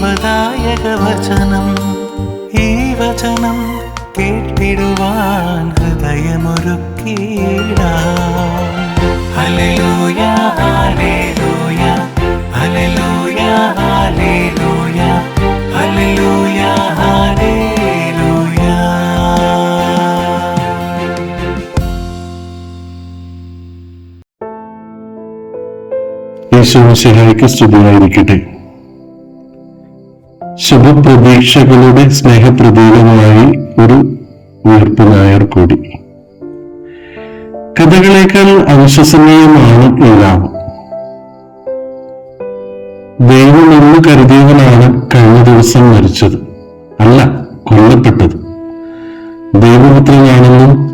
ജീവദായക വചനം ഈ വചനം കേട്ടിടുവാൻ ഹൃദയമൊരുക്കിയിടാം. ഹല്ലേലൂയ ഹല്ലേലൂയ ഹല്ലേലൂയ ഹല്ലേലൂയ ഹല്ലേലൂയ ഹല്ലേലൂയ. യേശുമിശിഹായ്ക്ക് സ്തുതിയായിരിക്കട്ടെ. ശുഭപ്രതീക്ഷകളുടെ സ്നേഹപ്രതീകമായി ഒരു ഉയർപ്പ് നായർ കൂടി. കഥകളേക്കാൾ അവിശ്വസനീയമാണ് രാമം ദൈവം എന്ന് കരുതിയവനാണ് കഴിഞ്ഞ ദിവസം മരിച്ചത്. അല്ല കൊല്ലപ്പെട്ടത്. ദൈവപുത്രനാണെന്നും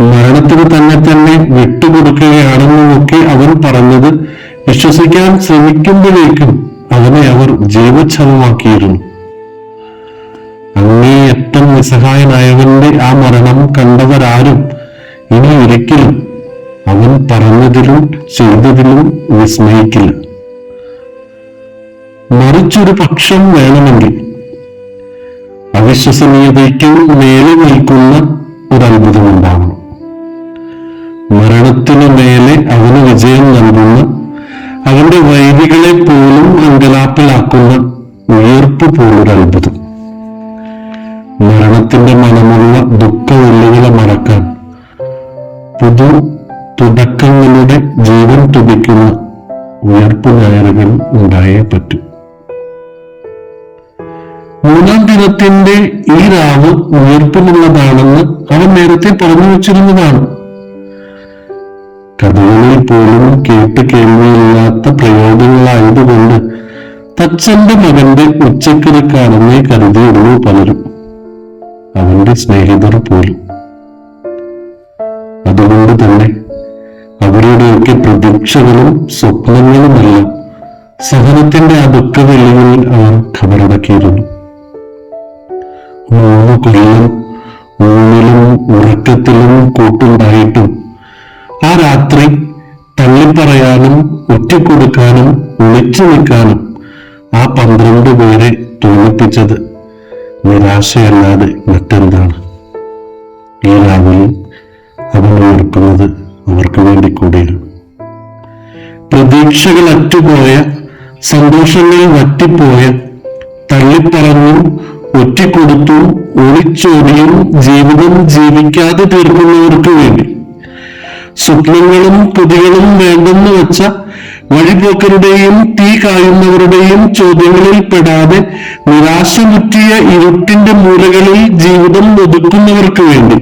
മരണത്തിന് തന്നെ തന്നെ വിട്ടുകൊടുക്കുകയാണെന്നും ഒക്കെ അവൻ പറഞ്ഞത് വിശ്വസിക്കാൻ ശ്രമിക്കുമ്പോഴേക്കും അവനെ അവർ ജീവച്ഛവമാക്കിയിരുന്നു അങ്ങേയറ്റം നിസ്സഹായനായവന്റെ ആ മരണം കണ്ടവരാരും ഇനി ഒരിക്കലും അവൻ പറഞ്ഞതിലും ചെയ്തതിലും വിസ്മയിക്കില്ല. മറിച്ചൊരു പക്ഷം വേണമെങ്കിൽ അവിശ്വസനീയതയ്ക്കും മേലെ നിൽക്കുന്ന ഒരു അത്ഭുതമുണ്ടാകണം മരണത്തിനു മേലെ അവന് വിജയം നൽകുന്ന അവന്റെ വൈദികളെ പോലും അങ്കലാപ്പിലാക്കുന്ന ഉയർപ്പ് പോലൊരു അത്ഭുതം മരണത്തിന്റെ മണമുള്ള ദുഃഖവെല്ലുകളെ മറക്കാൻ. പുതു തുടക്കങ്ങളുടെ ജീവൻ തുടിക്കുന്ന ഉയർപ്പ് ഞായറുകൾ ഉണ്ടായേ പറ്റൂ. മൂന്നാം ദിനത്തിന്റെ ഈ രാവ് ഉയർപ്പിനുള്ളതാണെന്ന് അവൻ നേരത്തെ പറഞ്ഞു വച്ചിരുന്നതാണ്. കഥകളിൽ പോലും കേട്ട് കേൾവിയില്ലാത്ത പ്രയോഗങ്ങളായതുകൊണ്ട് തച്ചന്റെ മകന്റെ ഉച്ചക്കിറക്കാണെന്നേ കരുതിയുള്ളൂ പലരും. അവന്റെ സ്നേഹിതർ പോലും. അതുകൊണ്ട് തന്നെ അവരുടെയൊക്കെ പ്രതീക്ഷകളും സ്വപ്നങ്ങളുമെല്ലാം സഹനത്തിന്റെ ആ ദുഃഖവെല്ലുകളിൽ അവർ ഖബറടക്കിയിരുന്നു. മൂന്ന് കൊല്ലം ഊണിലും ഉറക്കത്തിലും കൂട്ടുണ്ടായിട്ടും ആ രാത്രി തള്ളിപ്പറയാനും ഒറ്റക്കൊടുക്കാനും ഒളിച്ചു നിൽക്കാനും ആ പന്ത്രണ്ട് പേരെ തോന്നിപ്പിച്ചത് നിരാശയല്ലാതെ മറ്റെന്താണ്? ഈ രാവിലെ അവൻ ഓർക്കുന്നത് അവർക്ക് വേണ്ടി കൂടിയാണ്. പ്രതീക്ഷകൾ അറ്റുപോയ സന്തോഷങ്ങൾ വറ്റിപ്പോയ തള്ളിപ്പറഞ്ഞും ഒറ്റിക്കൊടുത്തും ഒളിച്ചോടിയും ജീവിതം ജീവിക്കാതെ തീർക്കുന്നവർക്ക് വേണ്ടി. സ്വപ്നങ്ങളും കൊതികളും വേണ്ടെന്ന് വെച്ച വഴിപോക്കരുടെയും തീ കായുന്നവരുടെയും ചോദ്യങ്ങളിൽ പെടാതെ നിരാശ മുറ്റിയ ഇരുട്ടിന്റെ മൂലകളിൽ ജീവിതം ഒതുക്കുന്നവർക്ക് വേണ്ടി.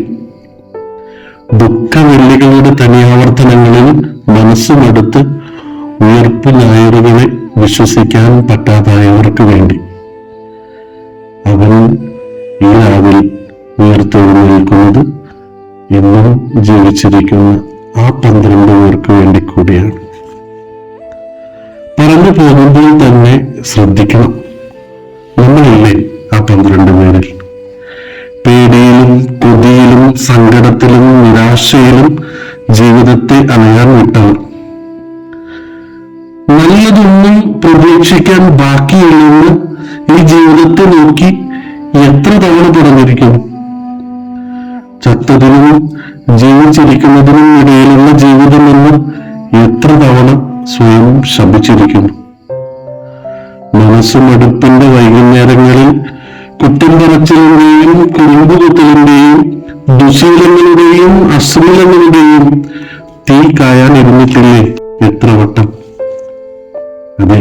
ദുഃഖവെള്ളികളുടെ തനിയാവർത്തനങ്ങളിൽ മനസ്സുമെടുത്ത് ഉയർപ്പ് ഞായറുകളെ വിശ്വസിക്കാൻ പറ്റാതായവർക്ക് വേണ്ടി. അവൻ ഈ രാവിൽ ഉയർത്തെഴുന്നേൽക്കുന്നത് ഇന്നും ജീവിച്ചിരിക്കുന്ന ആ പന്ത്രണ്ട് പേർക്ക് വേണ്ടി കൂടിയാണ്. പറഞ്ഞു പോകുമ്പോൾ തന്നെ ശ്രദ്ധിക്കണം. നമ്മളില്ലേ ആ പന്ത്രണ്ട് പേരിൽ? പേടിയിലും കൊതിയിലും സങ്കടത്തിലും നിരാശയിലും ജീവിതത്തെ അണയാൻ വിട്ടവർ. നല്ലതൊന്നും പ്രതീക്ഷിക്കാൻ ബാക്കിയില്ലെന്ന് ഈ ജീവിതത്തെ നോക്കി എത്ര തവണ പറഞ്ഞിരിക്കുന്നു ചത്തതിനും ജീവിച്ചിരിക്കുന്നതിനും ഇടയിലുള്ള ജീവിതമെന്ന് എത്ര തവണ സ്വയം ശപിച്ചിരിക്കുന്നു മനസ്സുമടുപ്പിന്റെ വൈകുന്നേരങ്ങളിൽ കുറ്റം പറച്ചിലിന്റെയും കുറുമ്പുകുത്തലിന്റെയും ദുശീലങ്ങളുടെയും അശ്ലീലങ്ങളുടെയും തീ കായാൻ ഇരുന്നിട്ടില്ലേ എത്ര വട്ടം? അതെ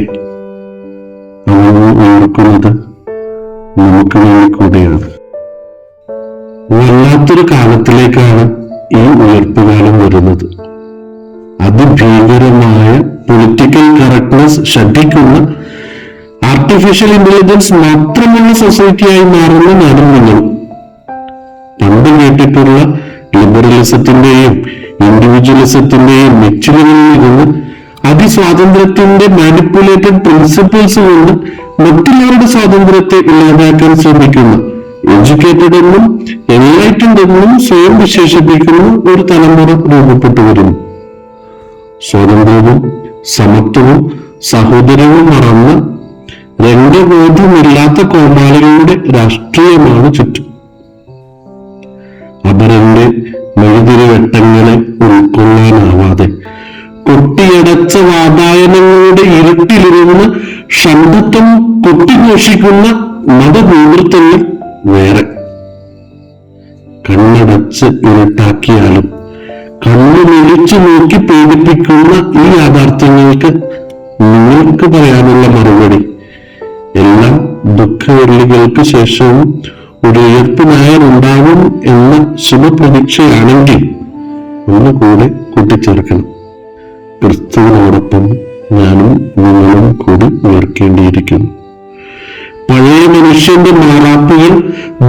ഓർക്കുന്നത് നമുക്ക് വേണ്ടി കൂടെയാണ്. വല്ലാത്തൊരു കാലത്തിലേക്കാണ് ഈ ഉയർപ്പുകാലം വരുന്നത്. അതിഭീകരമായ പൊളിറ്റിക്കൽ കറക്റ്റ്നെസ് ശ്രദ്ധിക്കുന്ന ആർട്ടിഫിഷ്യൽ ഇന്റലിജൻസ് മാത്രമുള്ള സൊസൈറ്റിയായി മാറുന്ന നാടും നിങ്ങൾ പണ്ട് കേട്ടിട്ടുള്ള ലിബറലിസത്തിന്റെയും ഇൻഡിവിജ്വലിസത്തിന്റെയും മെച്ചുകളിൽ നിന്ന് അതിസ്വാതന്ത്ര്യത്തിന്റെ മാനിപ്പുലേറ്റഡ് പ്രിൻസിപ്പിൾസ് കൊണ്ട് മറ്റുള്ളവരുടെ സ്വാതന്ത്ര്യത്തെ ഇല്ലാതാക്കാൻ ശ്രമിക്കുന്ന എഡ്യൂക്കേറ്റഡ് എന്നും എൻലൈറ്റഡ് എന്നും സ്വയം വിശേഷിപ്പിക്കുന്ന ഒരു തലമുറ രൂപപ്പെട്ടു വരുന്നു. സ്വാതന്ത്ര്യവും സമത്വവും സഹോദരവും മറന്ന് രംഗബോധമില്ലാത്ത കോമാളികളുടെ രാഷ്ട്രീയമാണ് ചുറ്റും. അപരന്റെ മെഴുതിരി വെട്ടങ്ങളെ ഉൾക്കൊള്ളാനാവാതെ കൊട്ടിയടച്ച വാതായനങ്ങളുടെ ഇരുട്ടിലിരുന്ന് ഷണ്ഡത്വം കൊട്ടിഘോഷിക്കുന്ന മതനേതൃത്വങ്ങൾ വേറെ. കണ്ണടച്ച് ഇരുട്ടാക്കിയാലും കണ്ണു മിഴിച്ചു നോക്കി പേടിപ്പിക്കുന്ന ഈ യാഥാർത്ഥ്യങ്ങൾക്ക് നിങ്ങൾക്ക് പറയാനുള്ള മറുപടി എല്ലാ ദുഃഖവെള്ളികൾക്ക് ശേഷവും ഒരു ഉയർപ്പിനായാലുണ്ടാവും എന്ന ശുഭപ്രതീക്ഷയാണെങ്കിൽ ഒന്ന് കൂടെ കൂട്ടിച്ചേർക്കണം. ക്രിസ്തുവിനോടൊപ്പം ഞാനും നിങ്ങളും കൂടി ഉയർക്കേണ്ടിയിരിക്കുന്നു. പഴയ മനുഷ്യന്റെ മാറാപ്പുകൾ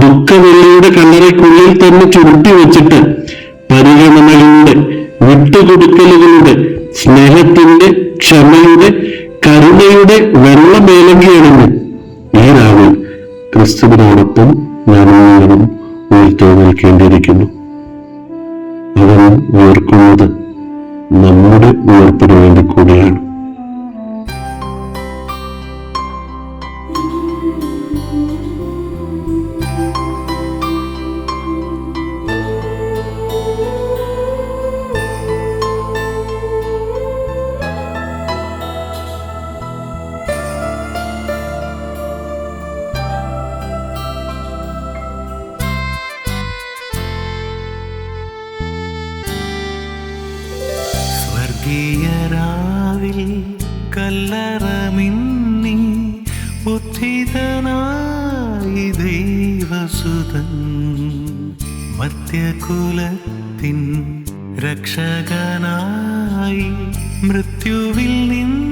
ദുഃഖവെള്ളിയുടെ കല്ലറയ്ക്കുള്ളിൽ തന്നെ ചുരുട്ടി വെച്ചിട്ട് പരിഗണനകളുടെ വിട്ടുകൊടുക്കലുകളുടെ സ്നേഹത്തിന്റെ ക്ഷമയുടെ കരുണയുടെ വെള്ളമേലങ്കിയാണെന്ന് ഈ രാവിൽ ക്രിസ്തുവിനോടൊപ്പം ഞാനും ഉയർത്തു ഉയർത്തെഴുന്നേൽക്കേണ്ടിയിരിക്കുന്നു അവൻ ഉയർക്കുന്നത് നമ്മുടെ ഉയർപ്പിനു വേണ്ടി കൂടിയാണ്. സ്വർഗീയരാവിൽ കല്ലറമിന്നി ഉദ്ധിതനായി ദൈവസുതൻ. മധ്യകുലത്തിൻ രക്ഷകനായി മൃത്യുവിൽ നിന്നുമുയർത്തിടുന്നു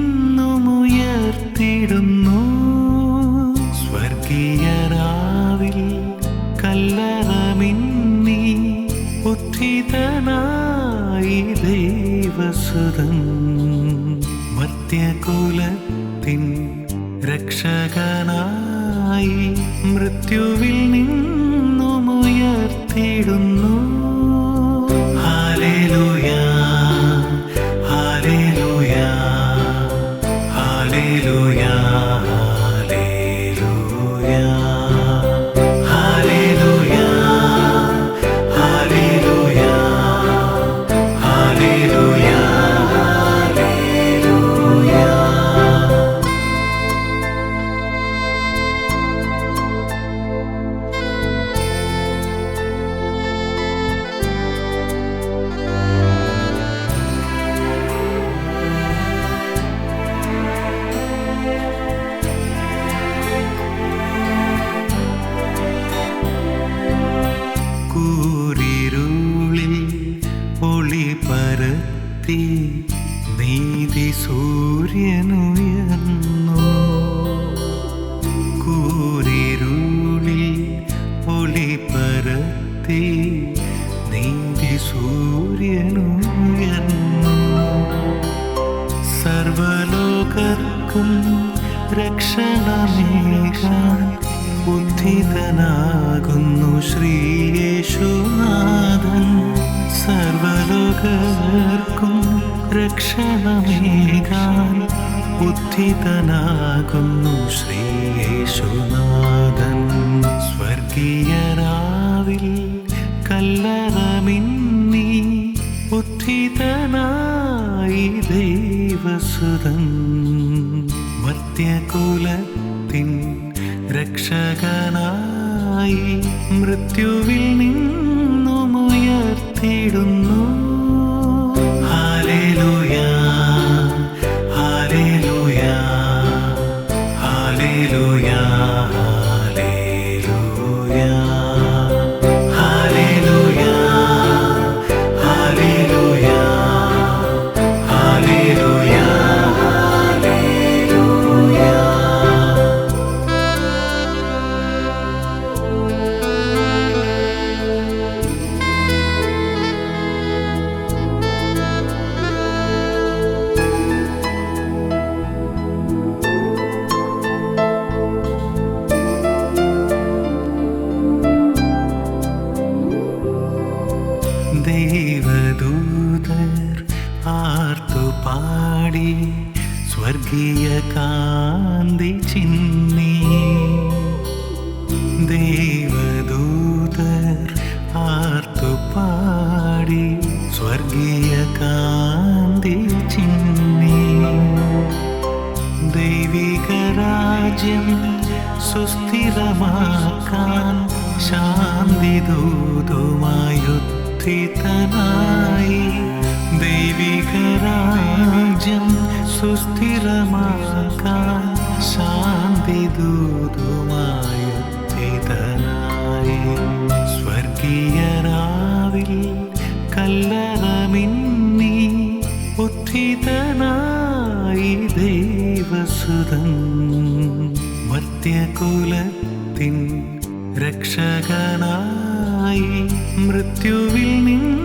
കുലത്തിൻ രക്ഷകനായി മൃത്യുവിൽ നിന്ന് രക്ഷണമേകാൻ ഉദ്ധിതനാകുന്നു ശ്രീയേശുനാഥൻ. സർവലോകർക്കും രക്ഷണമേകാൻ ഉദ്ധിതനാകുന്നു ശ്രീയേശുനാഥൻ. സ്വർഗീയരാവിൽ കല്ലറമിന്നി ഉത്ഥിതനായി ദൈവസുതൻ. മധ്യകുലത്തിൻ രക്ഷകനായി മൃത്യുവിൽ നിന്നുമുയർത്തിടുന്നു സ്വർഗീയ കാന്തി ചിന്നി. ദേവദൂതർ ആർത്തു പാടി സ്വർഗീയ കാന്തി ചിന്നി. ദൈവിക രാജ്യം സുസ്ഥിരമാക്കാൻ ശാന്തി ദൂതുമായുദ്ധിതനായി ദൈവിക രാജ്യം സുസ്ഥിരമാക്കാൻ ശാന്തി ദൂതുമായുത്ഥിതനായി സ്വർഗീയനാവിൽ കല്ലറമിന്നി ഉത്ഥിതനായി ദൈവസുതൻ. മർത്യകുലത്തിൻ രക്ഷകനായി മൃത്യുവിൽ നിന്നുമുയർത്തിടുന്നു